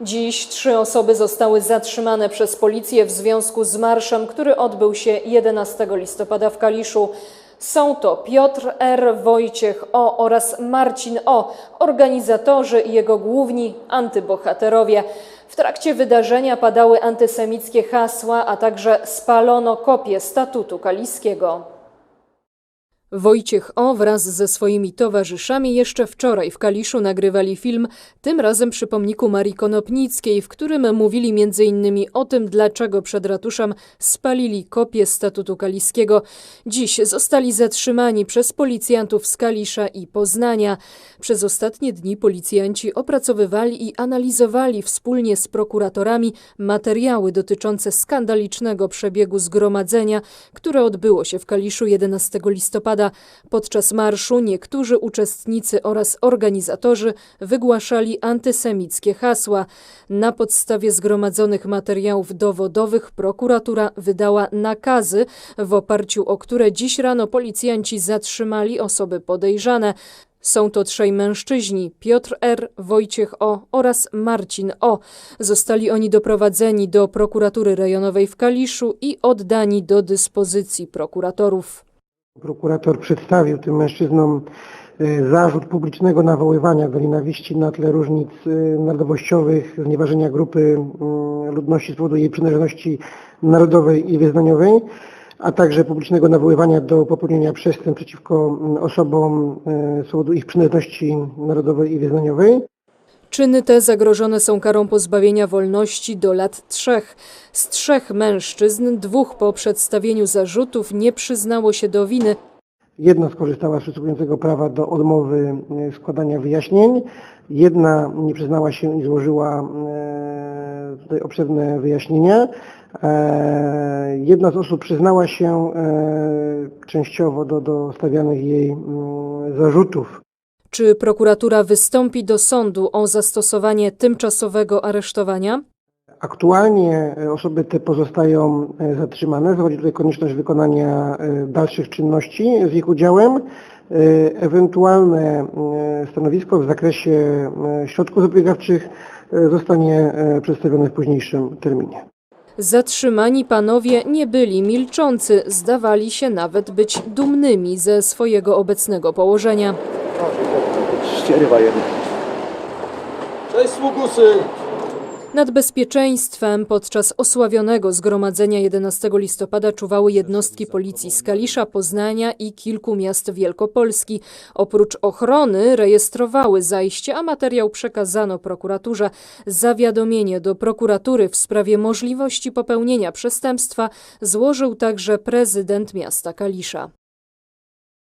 Dziś trzy osoby zostały zatrzymane przez policję w związku z marszem, który odbył się 11 listopada w Kaliszu. Są to Piotr R., Wojciech O. oraz Marcin O., organizatorzy i jego główni antybohaterowie. W trakcie wydarzenia padały antysemickie hasła, a także spalono kopię statutu kaliskiego. Wojciech O. wraz ze swoimi towarzyszami jeszcze wczoraj w Kaliszu nagrywali film, tym razem przy pomniku Marii Konopnickiej, w którym mówili m.in. o tym, dlaczego przed ratuszem spalili kopię statutu kaliskiego. Dziś zostali zatrzymani przez policjantów z Kalisza i Poznania. Przez ostatnie dni policjanci opracowywali i analizowali wspólnie z prokuratorami materiały dotyczące skandalicznego przebiegu zgromadzenia, które odbyło się w Kaliszu 11 listopada. Podczas marszu niektórzy uczestnicy oraz organizatorzy wygłaszali antysemickie hasła. Na podstawie zgromadzonych materiałów dowodowych prokuratura wydała nakazy, w oparciu o które dziś rano policjanci zatrzymali osoby podejrzane. Są to trzej mężczyźni: Piotr R., Wojciech O. oraz Marcin O. Zostali oni doprowadzeni do prokuratury rejonowej w Kaliszu i oddani do dyspozycji prokuratorów. Prokurator przedstawił tym mężczyznom e, zarzut publicznego nawoływania do nienawiści na tle różnic e, narodowościowych, znieważenia grupy mm, ludności z powodu jej przynależności narodowej i wyznaniowej, a także publicznego nawoływania do popełnienia przestępstw przeciwko osobom e, z powodu ich przynależności narodowej i wyznaniowej. Czyny te zagrożone są karą pozbawienia wolności do lat trzech. Z trzech mężczyzn, dwóch po przedstawieniu zarzutów nie przyznało się do winy. Jedna skorzystała z przysługującego prawa do odmowy e, składania wyjaśnień, jedna nie przyznała się i złożyła e, tutaj obszerne wyjaśnienia. E, Jedna z osób przyznała się częściowo do, do stawianych jej mm, zarzutów. Czy prokuratura wystąpi do sądu o zastosowanie tymczasowego aresztowania? Aktualnie e, osoby te pozostają e, zatrzymane. Zachodzi tutaj konieczność wykonania e, dalszych czynności z ich udziałem. Ewentualne stanowisko w zakresie środków zapobiegawczych zostanie przedstawione w późniejszym terminie. Zatrzymani panowie nie byli milczący, zdawali się nawet być dumnymi ze swojego obecnego położenia. Ścierywa jedna. Cześć sługusy! Nad bezpieczeństwem podczas osławionego zgromadzenia 11 listopada czuwały jednostki policji z Kalisza, Poznania i kilku miast Wielkopolski. Oprócz ochrony rejestrowały zajście, a materiał przekazano prokuraturze. Zawiadomienie do prokuratury w sprawie możliwości popełnienia przestępstwa złożył także prezydent miasta Kalisza.